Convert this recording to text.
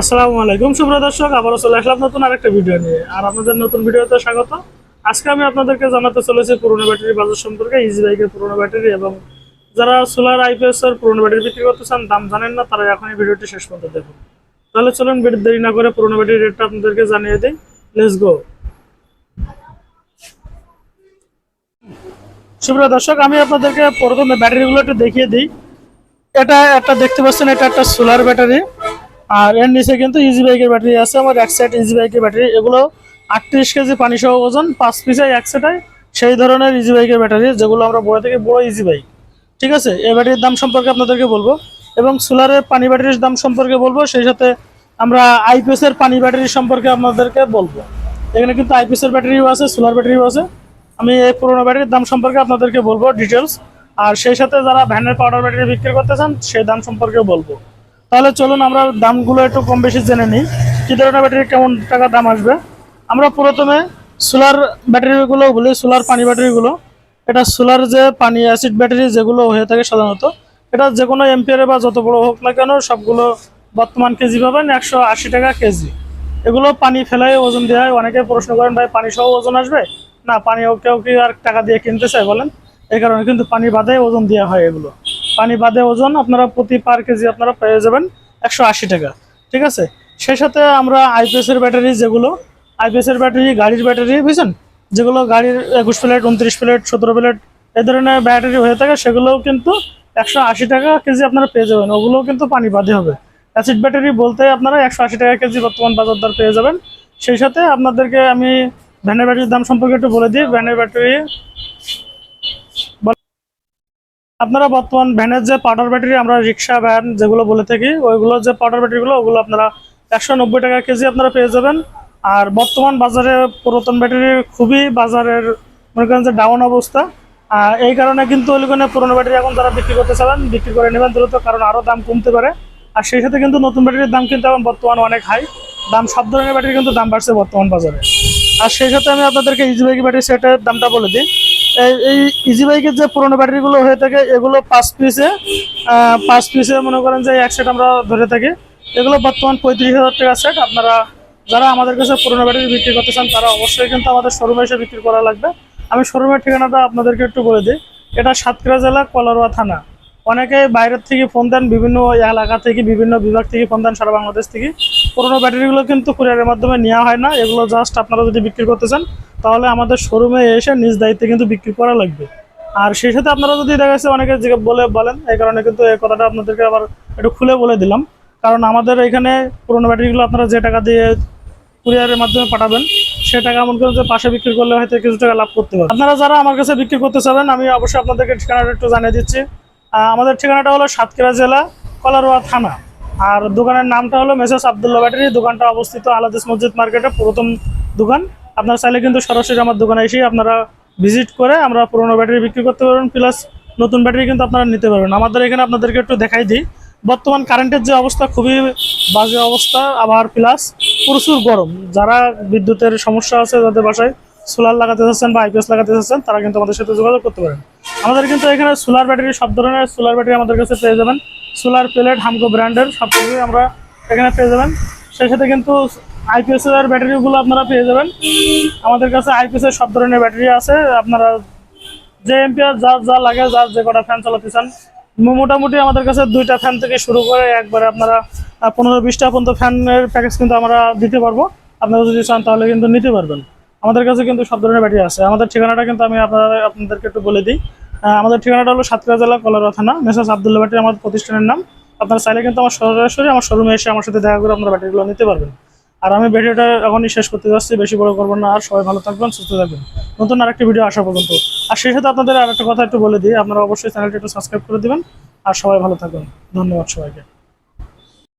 আসসালামু আলাইকুম। শুভ্র দর্শক, আবারও চলে আসলাম নতুন আরেকটা ভিডিও নিয়ে। আর আপনাদের নতুন ভিডিওতে স্বাগত। আজকে আমি আপনাদেরকে জানাতে চলেছি পুরোনো ব্যাটারি বাজার সম্পর্কে ইজি বাইকের পুরোনো ব্যাটারি এবং যারা সোলার আইপিএস এর পুরোনো ব্যাটারি বিক্রি করতে চান, দাম জানেন না, তারা এখন এই ভিডিওটি শেষ পর্যন্ত দেখুন। তাহলে চলুন দেরি না করে পুরোনো ব্যাটারি রেটটা আপনাদেরকে জানিয়ে দিই। লেটস গো শুভ্র দর্শক, আমি আপনাদেরকে প্রথমে ব্যাটারিগুলো একটু দেখিয়ে দিই। এটা একটা দেখতে পাচ্ছেন, এটা একটা সোলার ব্যাটারি। আর এর নিচে কিন্তু ইজি বাইকের ব্যাটারি আছে, আমার এক সাইড ইজি বাইকের ব্যাটারি এগুলো আটত্রিশ কেজি পানি সহ ওজন, পাঁচ পিসে এক সেটাই সেই ধরনের ইজি বাইকের ব্যাটারি যেগুলো আমরা বড় থেকে বড় ইজি বাইক ঠিক আছে? এই ব্যাটারির দাম সম্পর্কে আপনাদেরকে বলব। এবং সোলারের পানি ব্যাটারির দাম সম্পর্কে বলব, সেই সাথে আমরা আইপিএস এর পানি ব্যাটারি সম্পর্কে আপনাদেরকে বলব। এখানে কিন্তু আইপিএস এর ব্যাটারিও আছে সোলার ব্যাটারিও আছে। আমি এই পুরোনো ব্যাটারির দাম সম্পর্কে আপনাদেরকে বলব ডিটেলস আর সেই সাথে যারা ভ্যানের পাউডার ব্যাটারি বিক্রি করতে চান, সেই দাম সম্পর্কে বলব। তাহলে চলুন আমরা দামগুলো একটু কম বেশি জেনে নিই। কী ধরনের ব্যাটারি কেমন টাকা দাম আসবে? আমরা প্রথমে সোলার ব্যাটারিগুলো বলি, সোলার পানি ব্যাটারিগুলো। এটা সোলার যে পানি, অ্যাসিড ব্যাটারি যেগুলো হয়ে থাকে সাধারণত, এটা যে কোনো এমপিয়ারে বা যত বড় হোক না কেন সবগুলো বর্তমান কেজি পাবেন, একশো আশি টাকা কেজি। এগুলো পানি ফেলাই ওজন দেওয়া হয় অনেকে প্রশ্ন করেন, ভাই পানি সহ ওজন আসবে? না, পানি কেউ কি আর টাকা দিয়ে কিনতে চায় বলেন? এই কারণে কিন্তু পানি বাদে ওজন দেওয়া হয় এগুলো। পানি বাদে ওজন আপনারা প্রতি পার কেজি আপনারা পেয়ে যাবেন একশো আশি টাকা। ঠিক আছে? সেই সাথে আমরা আইপিএস এর ব্যাটারি যেগুলো আইপিএস এর ব্যাটারি, গাড়ির ব্যাটারি, বুঝছেন? যেগুলো গাড়ির একুশ প্লেট, উনত্রিশ প্লেট, সতেরো প্লেট, এই ধরনের ব্যাটারি হয়ে থাকে, সেগুলোও কিন্তু একশো আশি টাকা কেজি আপনারা পেয়ে যাবেন। ওগুলোও কিন্তু পানি বাদে হবে। অ্যাসিড ব্যাটারি বলতে আপনারা একশো আশি টাকা কেজি বর্তমান বাজার দর পেয়ে যাবেন। সেই সাথে আপনাদেরকে আমি ভ্যানের ব্যাটারির দাম সম্পর্কে একটু বলে দিই। ভ্যানের ব্যাটারি আপনারা বর্তমান ভ্যানের যে পাউডার ব্যাটারি, আমরা রিক্সা, ভ্যান যেগুলো বলে থাকি ওইগুলো যে পাউডার ব্যাটারিগুলো, ওগুলো আপনারা একশো নব্বই টাকা কেজি আপনারা পেয়ে যাবেন। আর বর্তমান বাজারে পুরাতন ব্যাটারির খুবই বাজারের, মনে করেন যে ডাউন অবস্থা। এই কারণে কিন্তু ওইখানে পুরোনো ব্যাটারি এখন যারা বিক্রি করতে চাবেন, বিক্রি করে নেবেন দ্রুত, কারণ আরও দাম কমতে পারে। আর সেই সাথে কিন্তু নতুন ব্যাটারির দাম কিন্তু এখন বর্তমান অনেক হাই দাম সব ধরনের ব্যাটারি কিন্তু দাম বাড়ছে বর্তমান বাজারে। আর সেই সাথে আমি আপনাদেরকে ইজি বাইক ব্যাটারি সেটের দামটা বলে দিই। এই ইজি বাইকের যে পুরোনো ব্যাটারিগুলো হয়ে থাকে, এগুলো পাঁচ পিসে পাঁচ পিসে মনে করেন যে এক সেট আমরা ধরে থাকি। এগুলো বর্তমান পঁয়ত্রিশ হাজার টাকা সেট আপনারা যারা আমাদের কাছে পুরোনো ব্যাটারি বিক্রি করতে চান, তারা অবশ্যই কিন্তু আমাদের শোরুমে এসে বিক্রি করা লাগবে। আমি শোরুমের ঠিকানাটা আপনাদেরকে একটু বলে দিই। এটা সাতক্ষীরা জেলা, কলারোয়া থানা। অনেকে বাইরের থেকে ফোন দেন, বিভিন্ন এলাকা থেকে, বিভিন্ন বিভাগ থেকে ফোন দেন, সারা বাংলাদেশ থেকে। পুরোনো ব্যাটারিগুলো কিন্তু কুরিয়ারের মাধ্যমে নেওয়া হয় না। এগুলো জাস্ট আপনারা যদি বিক্রি করতে চান তাহলে আমাদের শোরুমে এসে নিজ দায়িত্বে কিন্তু বিক্রি করা লাগবে। আর সেই সাথে আপনারা যদি দেখা যাচ্ছে অনেকে যে বলে, বলেন, এই কারণে কিন্তু এই কথাটা আপনাদেরকে আবার একটু খুলে বলে দিলাম। কারণ আমাদের এখানে পুরোনো ব্যাটারিগুলো আপনারা যে টাকা দিয়ে কুরিয়ারের মাধ্যমে পাঠাবেন, সে টাকা এমন করে যে পাশে বিক্রি করলে হয়তো কিছু টাকা লাভ করতে পারবেন আপনারা যারা আমার কাছে বিক্রি করতে চাবেন, আমি অবশ্যই আপনাদেরকে ঠিকানাটা একটু জানিয়ে দিচ্ছি। আমাদের ঠিকানাটা হলো সাতক্ষীরা জেলা, কলারোয়া থানা। আর দোকানের নামটা হলো মেসেস আবদুল্লাহ ব্যাটারি। দোকানটা অবস্থিত আলাদিস মসজিদ মার্কেটে প্রথম দোকান। আপনারা চাইলে কিন্তু সরাসরি আমার দোকানে এসে আপনারা ভিজিট করে আমরা পুরোনো ব্যাটারি বিক্রি করতে পারবেন প্লাস নতুন ব্যাটারি কিন্তু আপনারা নিতে পারবেন। আমাদের এখানে আপনাদেরকে একটু দেখাই দিই। বর্তমান কারেন্টের যে অবস্থা, খুবই বাজে অবস্থা, আবার প্লাস প্রচুর গরম। যারা বিদ্যুতের সমস্যা আছে যাদের বাসায় সোলার লাগাতে চাচ্ছেন বা আইপিএস লাগাতে চাচ্ছেন, তারা কিন্তু আমাদের সাথে যোগাযোগ করতে পারেন। আমাদের কিন্তু এখানে সোলার ব্যাটারি সব ধরনের সোলার ব্যাটারি আমাদের কাছে পেয়ে যাবেন। সোলার প্লেট হামকো ব্র্যান্ডের সব কিছুই আমরা এখানে পেয়ে যাবেন। সেই সাথে কিন্তু আইপিএস এর ব্যাটারিগুলো আপনারা পেয়ে যাবেন। আমাদের কাছে আইপিএস এর সব ধরনের ব্যাটারি আছে। আপনারা যে এম্পিয়ার যার যা লাগে, যার যে কটা ফ্যান চালাতে চান মোটামুটি আমাদের কাছে দুইটা ফ্যান থেকে শুরু করে একবারে আপনারা পনেরো বিশটা পর্যন্ত ফ্যানের প্যাকেজ কিন্তু আমরা দিতে পারব। আপনারা যদি চান তাহলে কিন্তু নিতে পারবেন। আমাদের কাছে কিন্তু সব ধরনের ব্যাটারি আছে। আমাদের ঠিকানাটা কিন্তু আমি আপনারা, আপনাদেরকে একটু বলে দিই। আমাদের ঠিকানাটা হলো সাতক্ষীরা জেলা কলারোয়া থানা। মেসাজ আবদুল্লা ব্যাটারি আমাদের প্রতিষ্ঠানের নাম। আপনারা চাইলে কিন্তু আমার সরাসরি আমার শোরুমে এসে আমার সাথে দেখা করে আপনারা ব্যাটারিগুলো নিতে পারবেন। আর আমি ভিডিওটা এখনই শেষ করতে যাচ্ছি। বেশি বড় করব না। আর সবাই ভালো থাকবেন, সুস্থ থাকবেন। নতুন আরেকটি ভিডিও আসা পর্যন্ত। আর সেই সাথে আপনাদের আর একটা কথা একটু বলে দিই। আপনারা অবশ্যই চ্যানেলটি একটু সাবস্ক্রাইব করে দেবেন। আর সবাই ভালো থাকবেন। ধন্যবাদ সবাইকে।